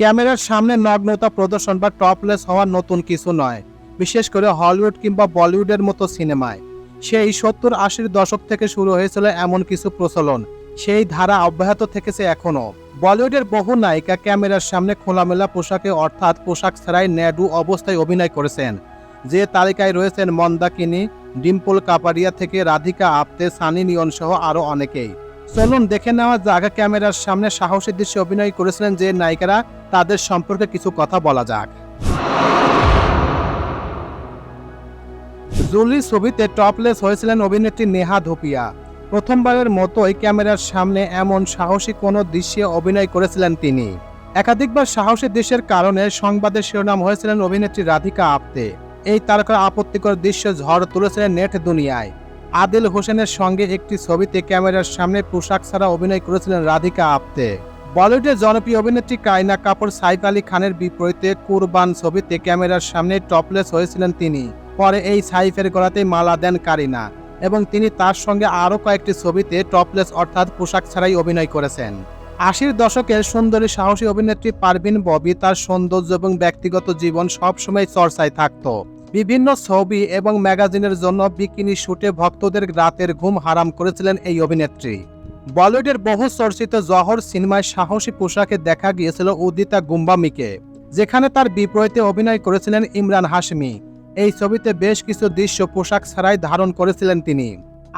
ক্যামেরার সামনে নগ্নতা প্রদর্শন বা টপলেস হওয়া নতুন কিছু নয়, বিশেষ করে হলিউড কিংবা বলিউডের মতো সিনেমায়। সেই সত্তর আশির দশক থেকে শুরু হয়েছিল এমন কিছু প্রচলন, সেই ধারা অব্যাহত থেকেছে এখনও। বলিউডের বহু নায়িকা ক্যামেরার সামনে খোলামেলা পোশাকে, অর্থাৎ পোশাক ছাড়াই ন্যাডু অবস্থায় অভিনয় করেছেন। যে তালিকায় রয়েছেন মন্দাকিনী, ডিম্পল কাপারিয়া থেকে রাধিকা আপ্তে, সানি নিয়ন সহ আরও অনেকেই। চলুন দেখে নেওয়া জায়গা ক্যামেরার সামনে সাহসী দৃশ্যে অভিনয় করেছিলেন যে নায়িকারা, তাদের সম্পর্কে কিছু কথা বলা যাক। জুলি ছবিতে টপলেস হয়েছিলেন অভিনেত্রী নেহা ধুপিয়া। প্রথমবারের মতোই ক্যামেরার সামনে এমন সাহসী কোনো দৃশ্যে অভিনয় করেছিলেন তিনি। একাধিকবার সাহসী দৃশ্যের কারণে সংবাদের শিরোনাম হয়েছিলেন অভিনেত্রী রাধিকা আপ্তে। এই তারকার আপত্তিকর দৃশ্য ঝড় তুলেছিলেন নেট দুনিয়ায়। আদিল হোসেনের সঙ্গে একটি ছবিতে ক্যামেরার সামনে পোশাক ছাড়া অভিনয় করেছিলেন রাধিকা আপ্তে। বলিউডের জনপ্রিয় অভিনেত্রী কায়না কাপুর, সাইফ আলী খানের বিপরীতে কুরবান ছবিতে ক্যামেরার সামনে টপলেস হয়েছিলেন তিনি। পরে এই সাইফের গলাতেই মালা দেন কারিনা এবং তিনি তার সঙ্গে আরও কয়েকটি ছবিতে টপলেস অর্থাৎ পোশাক ছাড়াই অভিনয় করেছেন। আশির দশকের সুন্দরী সাহসী অভিনেত্রী পারভিন ববি তার সৌন্দর্য এবং ব্যক্তিগত জীবন সবসময় চর্চায় থাকত। বিভিন্ন ছবি এবং ম্যাগাজিনের জন্য বিকিনি শুটে ভক্তদের রাতের ঘুম হারাম করেছিলেন এই অভিনেত্রী। বলিউডের বহু চর্চিত জহর সিনেমায় সাহসী পোশাকে দেখা গিয়েছিল উদিতা গুম্বামিকে, যেখানে তার বিপরীতে অভিনয় করেছিলেন ইমরান হাশমি। এই ছবিতে বেশ কিছু দৃশ্য পোশাক ছাড়াই ধারণ করেছিলেন তিনি।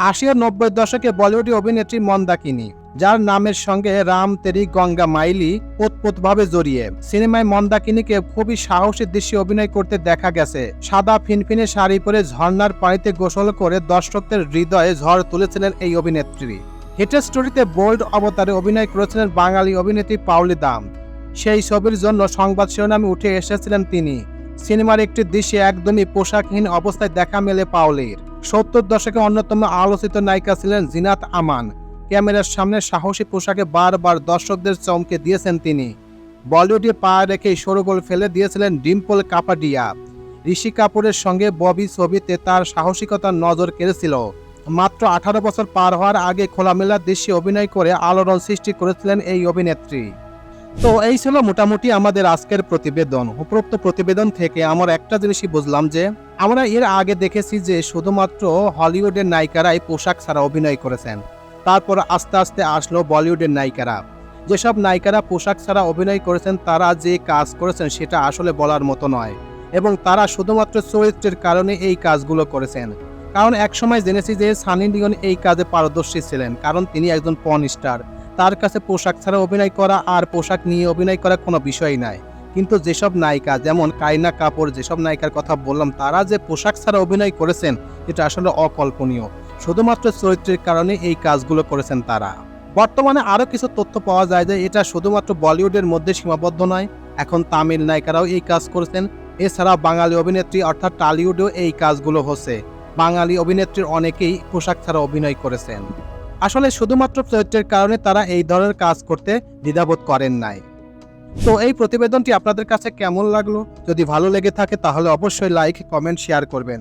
আশি ও নব্বই দশকে বলিউডি অভিনেত্রী মন্দাকিনী। যার নামের সঙ্গে রাম, তেরি, গঙ্গা, মাইলি ওতপ্রোতভাবে জড়িয়ে। সিনেমায় মন্দাকিনীকে খুবই সাহসী দৃশ্যে অভিনয় করতে দেখা গেছে। সাদা ফিনফিনে শাড়ি পরে ঝর্ণার পানিতে গোসল করে দর্শকদের হৃদয়ে ঝড় তুলেছিলেন এই অভিনেত্রী। হিটের স্টোরিতে বোল্ড অবতারে অভিনয় করেছিলেন বাঙালি অভিনেত্রী পাউলি দাম। সেই ছবির জন্য সংবাদ শিরোনামে উঠে এসেছিলেন তিনি। সিনেমার একটি দৃশ্যে একদমই পোশাকহীন অবস্থায় দেখা মেলে পাওলির। সত্তর দশকে অন্যতম আলোচিত নায়িকা ছিলেন জিনাত আমান। ক্যামেরার সামনে সাহসী পোশাকে বারবার দর্শকদের চমকে দিয়েছেন তিনি। বলিউডে পা রেখেই সরগোল ফেলে দিয়েছিলেন ডিম্পল কাপাডিয়া। ঋষি কাপুরের সঙ্গে ববি ছবিতে তার সাহসিকতার নজর কেড়েছিল। মাত্র আঠারো বছর পার হওয়ার আগে খোলামেলা দৃশ্যে অভিনয় করে আলোড়ন সৃষ্টি করেছিলেন এই অভিনেত্রী। তো এই ছিল মোটামুটি আমাদের আজকের প্রতিবেদন। উপরোক্ত প্রতিবেদন থেকে আমার একটা জিনিসই বুঝলাম যে, আমরা এর আগে দেখেছি যে শুধুমাত্র হলিউডের নায়িকারাই পোশাক ছাড়া অভিনয় করেছেন। তারপর আস্তে আস্তে আসলো বলিউডের নায়িকারা। যেসব নায়িকারা পোশাক ছাড়া অভিনয় করেছেন, তারা যে কাজ করেছেন সেটা আসলে বলার মতো নয় এবং তারা শুধুমাত্র চরিত্রের কারণে এই কাজগুলো করেছেন। কারণ একসময় জেনেছি যে সানি লিওন এই কাজে পারদর্শী ছিলেন, কারণ তিনি একজন পন স্টার তার কাছে পোশাক ছাড়া অভিনয় করা আর পোশাক নিয়ে অভিনয় করা কোনো বিষয় নাই। কিন্তু যেসব নায়িকা, যেমন কাইনা কাপুর, যেসব নায়িকার কথা বললাম, তারা যে পোশাক ছাড়া অভিনয় করেছেন, এটা আসলে অকল্পনীয়। শুধুমাত্র চরিত্রের কারণে এই কাজগুলো করেছেন তারা। বর্তমানে আরও কিছু তথ্য পাওয়া যায় যে এটা শুধুমাত্র বলিউডের মধ্যে সীমাবদ্ধ নয়, এখন তামিল নায়িকারাও এই কাজ করেছেন। এছাড়া বাঙালি অভিনেত্রী অর্থাৎ টালিউডেও এই কাজগুলো হচ্ছে। বাঙালি অভিনেত্রীর অনেকেই পোশাক ছাড়া অভিনয় করেছেন। আসলে শুধুমাত্র চরিত্রের কারণে তারা এই ধরনের কাজ করতে দ্বিধাবোধ করেন নাই। তো এই প্রতিবেদনটি আপনাদের কাছে কেমন লাগল? যদি ভালো লেগে থাকে তাহলে অবশ্যই লাইক, কমেন্ট, শেয়ার করবেন।